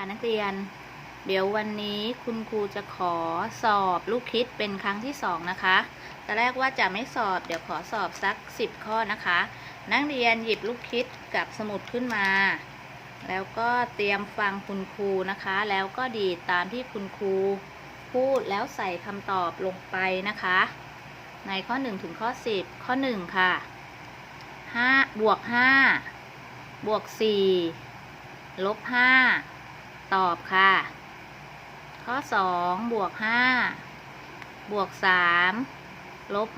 ค่ะนักเรียน เดี๋ยววันนี้คุณครูจะขอสอบลูกคิดเป็นครั้งที่สองนะคะตอนแรกว่าจะไม่สอบ เดี๋ยวขอสอบสักสิบข้อนะคะ นักเรียนหยิบลูกคิดกับสมุดขึ้นมา แล้วก็เตรียมฟังคุณครูนะคะ แล้วก็ดีดตามที่คุณครูพูดแล้วใส่คำตอบลงไปนะคะ ในข้อ 1 ถึงข้อ 10 ข้อ 1 ค่ะ5บวก 5 บวก 4 ลบ 5 ตอบค่ะ ข้อ2บวก5บวก3ลบ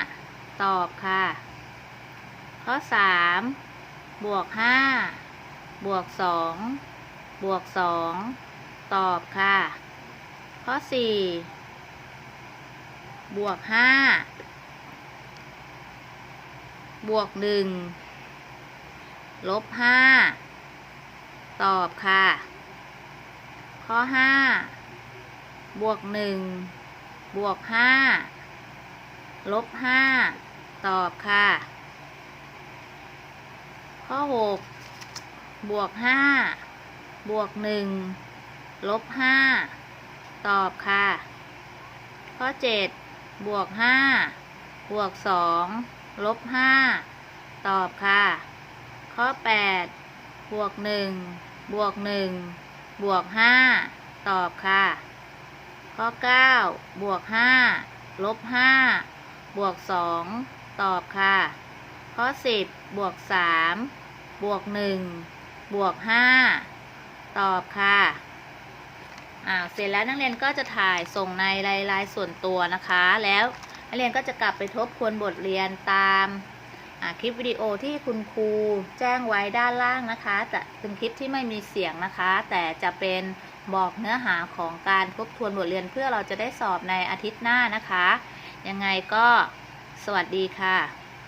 5ตอบค่ะ ข้อ3บวก5บวก2บวก2ตอบค่ะ ข้อ4บวก5บวก1ลบ5ตอบค่ะ ข้อ5บวก1บวก5ลบ5ตอบค่ะ ข้อ6บวก5บวก1ลบ5ตอบค่ะ ข้อ7บวก5บวก2ลบ5ตอบค่ะ ข้อ8บวก1บวก1 บวก5ตอบค่ะ ข้อ9บวก5ลบ5บวก2ตอบค่ะ ข้อ10บวก3บวก1บวก5ตอบค่ะอ่าเสร็จแล้วนักเรียนก็จะถ่ายส่งในรายลายส่วนตัวนะคะ แล้วนักเรียนก็จะกลับไปทบทวนบทเรียนตาม คลิปวิดีโอที่คุณครูแจ้งไว้ด้านล่างนะคะ จะเป็นคลิปที่ไม่มีเสียงนะคะ แต่จะเป็นบอกเนื้อหาของการทบทวนบทเรียนเพื่อเราจะได้สอบในอาทิตย์หน้านะคะ ยังไงก็สวัสดีค่ะ